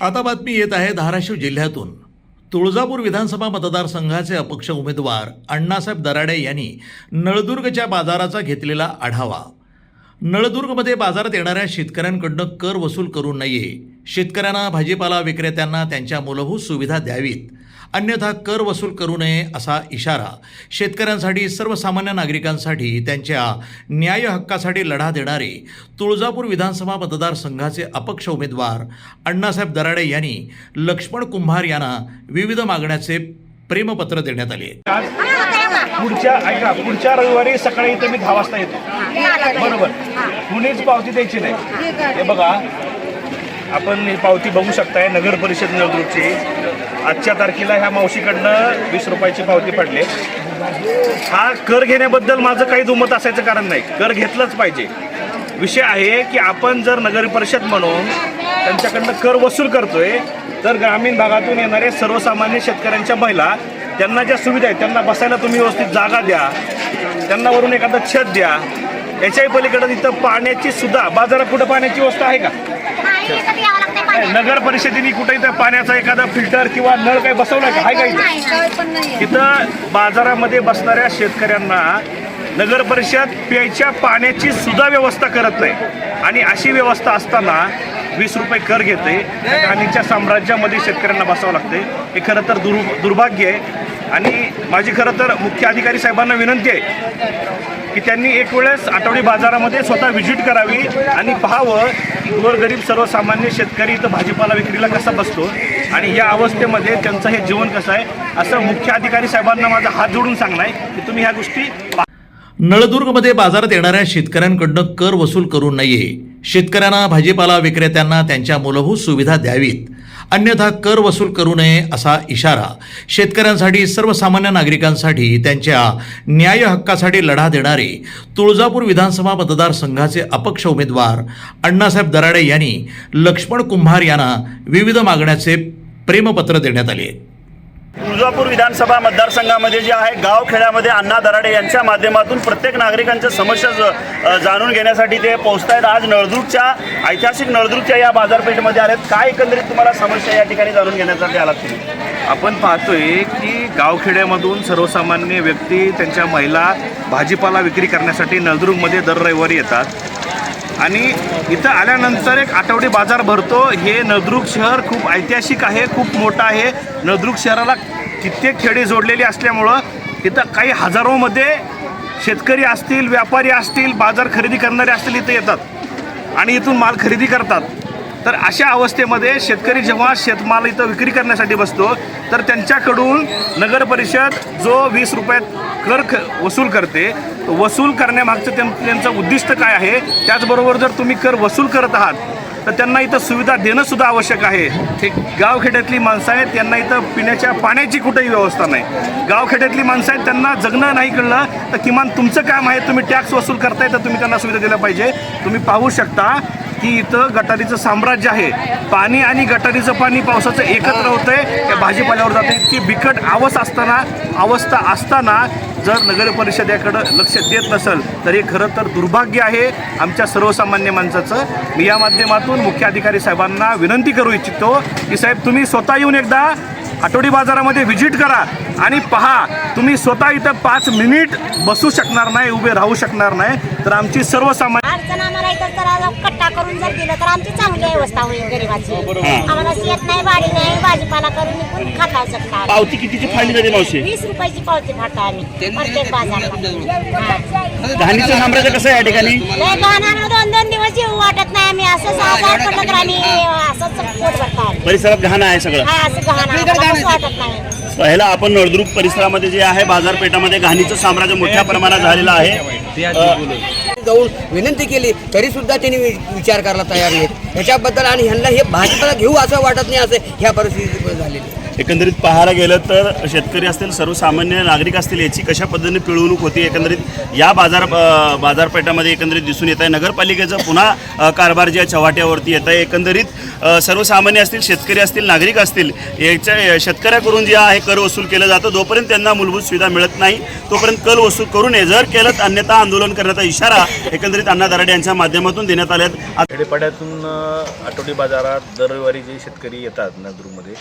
आता बातमी येत आहे धाराशिव जिल्ह्यातून. तुळजापूर विधानसभा मतदारसंघाचे अपक्ष उमेदवार अण्णासाहेब दराडे यांनी नळदुर्गच्या बाजाराचा घेतलेला आढावा. नळदुर्गमध्ये बाजारात येणाऱ्या शेतकऱ्यांकडनं कर वसूल करू नये. शेतकऱ्यांना भाजीपाला विक्रेत्यांना त्यांच्या मूलभूत सुविधा द्यावीत. अन्यथा कर वसूल करू नये असा इशारा शेतकऱ्यांसाठी सर्वसामान्य नागरिकांसाठी त्यांच्या न्याय हक्कासाठी लढा देणारे तुळजापूर विधानसभा मतदारसंघाचे अपक्ष उमेदवार अण्णासाहेब दराडे यांनी लक्ष्मण कुंभार यांना विविध मागण्याचे प्रेमपत्र देण्यात आले. पुढच्या ऐका पुढच्या रविवारी सकाळी इथं मी दहा वाजता येतो. बरोबर. कुणीच पावती द्यायची नाही. हे बघा आपण ही पावती बघू शकताय नगर परिषद नळदुर्गची आजच्या तारखेला ह्या मावशीकडनं वीस रुपयाची पावती पडली. हा कर घेण्याबद्दल माझं काही दुमत असायचं कारण नाही. कर घेतलंच पाहिजे. विषय आहे की आपण जर नगर परिषद म्हणून त्यांच्याकडनं कर वसूल करतोय तर ग्रामीण भागातून येणारे सर्वसामान्य शेतकऱ्यांच्या महिला त्यांना ज्या सुविधा आहेत त्यांना बसायला तुम्ही व्यवस्थित जागा द्या त्यांना वरून एखादं छत द्या याच्याही पलीकडे इथं पाण्याची सुद्धा बाजारात कुठं पाण्याची व्यवस्था आहे का? नगर परिषदेने कुठे इथं पाण्याचा एखादा फिल्टर किंवा नळ काही बसवलाय का? आहे का इथं. इथं बाजारामध्ये बसणाऱ्या शेतकऱ्यांना नगर परिषद प्यायच्या पाण्याची सुद्धा व्यवस्था करत नाही. आणि अशी व्यवस्था असताना वीस रुपये कर घेते. त्या घाणीच्या साम्राज्यामध्ये शेतकऱ्यांना बसावं लागते. हे खरं तर दुर् दुर्भाग्य आहे. आणि माझी खरं तर मुख्य अधिकारी साहेबांना विनंती आहे. की त्यांनी एक वेळेस आठवडी बाजारामध्ये स्वतः व्हिजिट करावी आणि पाहावं की गोरगरीब सर्वसामान्य शेतकरी इथं भाजीपाला विक्रीला कसा बसतो आणि या अवस्थेमध्ये त्यांचं हे जीवन कसं आहे असं मुख्य अधिकारी साहेबांना माझा हात जोडून सांगणार आहे की तुम्ही ह्या गोष्टी नळदुर्गमध्ये बाजारात येणाऱ्या शेतकऱ्यांकडनं कर वसूल करू नये. शेतकऱ्यांना भाजीपाला विक्रेत्यांना त्यांच्या मूलभूत सुविधा द्यावीत. अन्यथा कर वसूल करू नये असा इशारा शेतकऱ्यांसाठी सर्वसामान्य नागरिकांसाठी त्यांच्या न्याय हक्कासाठी लढा देणारे तुळजापूर विधानसभा मतदारसंघाचे अपक्ष उमेदवार अण्णासाहेब दराडे यांनी लक्ष्मण कुंभार यांना विविध मागण्याचे प्रेमपत्र देण्यात आले. तुळजापूर विधानसभा मतदारसंघामध्ये जे आहे गावखेड्यामध्ये अण्णा दराडे यांच्या माध्यमातून प्रत्येक नागरिकांच्या समस्या ज- जाणून घेण्यासाठी ते पोहोचतायत. आज नळदुर्गच्या ऐतिहासिक नळदुर्गच्या या बाजारपेठेमध्ये आलेत. काय एकंदरीत तुम्हाला समस्या या ठिकाणी जाणून घेण्यासाठी आलात तुम्ही? आपण पाहतोय की गावखेड्यामधून सर्वसामान्य व्यक्ती त्यांच्या महिला भाजीपाला विक्री करण्यासाठी नळदुर्गमध्ये दर रविवारी येतात. आणि इथं आल्यानंतर एक आठवडी बाजार भरतो. हे नद्रुक शहर खूप ऐतिहासिक आहे खूप मोठं आहे. नद्रुक शहराला कित्येक खेडे जोडलेली असल्यामुळं इथं काही हजारोमध्ये शेतकरी असतील व्यापारी असतील बाजार खरेदी करणारे असतील इथं येतात. आणि इथून माल खरेदी करतात. तर अशा अवस्थेमध्ये शेतकरी जेव्हा शेतमाल इथं विक्री करण्यासाठी बसतो तर त्यांच्याकडून नगर परिषद जो वीस रुपयात कर ख वसूल करते. वसूल करण्यामागचं त्यां त्यांचं उद्दिष्ट काय आहे? त्याचबरोबर जर तुम्ही कर वसूल करत आहात तर त्यांना इथं सुविधा देणं सुद्धा आवश्यक आहे. हे गावखेड्यातली माणसं आहेत त्यांना इथं पिण्याच्या पाण्याची कुठेही व्यवस्था नाही. गावखेड्यातली माणसं आहेत त्यांना जगणं नाही कळलं तर किमान तुमचं काम आहे तुम्ही टॅक्स वसूल करताय तर तुम्ही त्यांना सुविधा दिल्या पाहिजे. तुम्ही पाहू शकता की इथं गटारीचं साम्राज्य आहे. पाणी आणि गटारीचं पाणी पावसाचं एकत्र होतंय. त्या भाजीपाल्यावर जातं. इतकी बिकट आवस असताना अवस्था असताना जर नगर याकडं लक्ष देत नसेल तर हे खरं तर दुर्भाग्य आहे. आमच्या सर्वसामान्य माणसाचं. मी या माध्यमातून मुख्य अधिकारी साहेबांना विनंती करू इच्छितो की साहेब तुम्ही स्वतः येऊन एकदा आठवडी बाजारामध्ये व्हिजिट करा. आणि पहा तुम्ही स्वतः इथं पाच मिनिट बसू शकणार नाही उभे राहू शकणार नाही. तर आमची सर्वसामान्य अडचण आम्हाला इथं जरा कट्टा करून जर दिलं तर आमची चांगली व्यवस्था होईल गरीबाची. आम्हाला शेत नाही बाडी नाही भाजीपाला करून विकून खाता शकता पावती कितीची फाडली जाते मावशी? वीस रुपयाची पावती फाडतो आम्ही प्रत्येक बाजारला घाणीचं साम्राज्य कसं आहे या ठिकाणी? दोन दोन दिवस येऊ वाटत नाही आम्ही असंच आजार पडलं तर आम्ही असंच पोट भरतो परिसरात घाण आहे सगळं. हा असं वाटत नाही. पहिला आपण नळदुर्ग परिसरामध्ये जे आहे बाजारपेठामध्ये घाणीचं साम्राज्य मोठ्या प्रमाणात झालेलं आहे. जाऊन विनंती केली तरी सुद्धा त्यांनी वि- विचार करायला तयार नाही याच्याबद्दल आणि ह्यांना हे भाजपला घेऊ असं वाटत नाही असं ह्या परिस्थिती झालेली एकंदरीत पाहायला गेलं तर शेतकरी असतील सर्वसामान्य नागरिक असतील याची कशा पद्धतीने पिळवणूक होती एकंदरीत या बाजार बाजारपेठामध्ये एकंदरीत दिसून येत आहे. नगरपालिकेचं पुन्हा कारभार ज्या चव्हाट्यावरती येत आहे. एकंदरीत सर्वसामान्य असतील शेतकरी असतील नागरिक असतील याच्या शेतकऱ्याकडून जे आहे कर वसूल केलं जातं. जोपर्यंत त्यांना मूलभूत सुविधा मिळत नाही तोपर्यंत कर वसूल करू नये. जर केलं तर अन्यथा आंदोलन करण्याचा इशारा एकंदरीत अण्णा दराडे यांच्या माध्यमातून देण्यात आल्यात खेडेपाड्यातून आठवडी बाजारात दरवारी जे शेतकरी येतात नागपूरमध्ये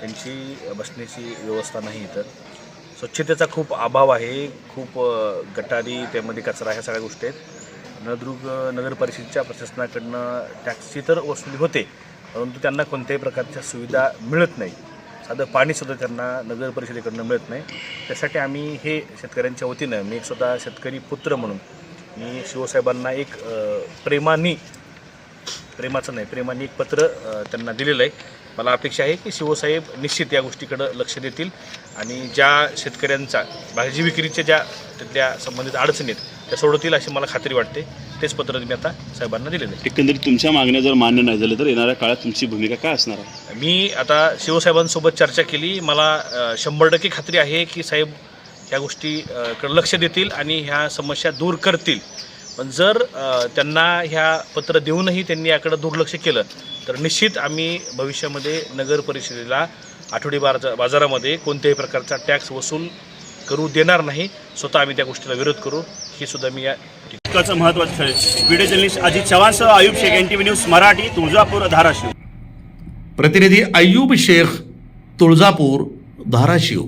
त्यांची बसण्याची व्यवस्था नाही इथं. स्वच्छतेचा खूप अभाव आहे खूप गटारी त्यामध्ये कचरा ह्या सगळ्या गोष्टी आहेत. नळदुर्ग नगर परिषदच्या प्रशासनाकडनं टॅक्सी तर वसुली होते परंतु त्यांना कोणत्याही प्रकारच्या सुविधा मिळत नाही. साधं पाणीसुद्धा त्यांना नगर परिषदेकडनं मिळत नाही. त्यासाठी आम्ही हे शेतकऱ्यांच्या वतीनं मी एक स्वतः शेतकरी पुत्र म्हणून मी शिवसाहेबांना एक प्रेमानी प्रेमाने प्रेमाचं नाही प्रेमाने एक पत्र त्यांना दिलेलं आहे. मला अपेक्षा आहे की शिवसाहेब निश्चित या गोष्टीकडं लक्ष देतील आणि ज्या शेतकऱ्यांचा भाजी विक्रीच्या ज्या त्यातल्या संबंधित अडचणी आहेत त्या सोडवतील अशी मला खात्री वाटते. तेच पत्र मी आता साहेबांना दिलेलं आहे. एकंदरीत तुमच्या मागण्या जर मान्य नाही झाल्या तर येणाऱ्या काळात तुमची भूमिका काय असणार आहे? मी आता शिवसाहेबांसोबत चर्चा केली. मला शंभर टक्के खात्री आहे की साहेब ह्या गोष्टी अ, कडे लक्ष देतील आणि ह्या समस्या दूर करतील. पण जर त्यांना ह्या पत्र देऊनही त्यांनी याकडे दुर्लक्ष केलं तर निश्चित आम्ही भविष्यामध्ये नगर परिषदेला आठवडी बाजार बाजारामध्ये कोणत्याही प्रकारचा टॅक्स वसूल करू देणार नाही. स्वतः आम्ही त्या गोष्टीला विरोध करू. ही सुद्धा मी या इतकंच महत्त्वाचं ठरेल. Video journalist Ajit चव्हाणसह Ayub Shaikh N T V news Marathi Tuljapur Dharashiv. प्रतिनिधी अय्यूब शेख तुळजापूर धाराशिव.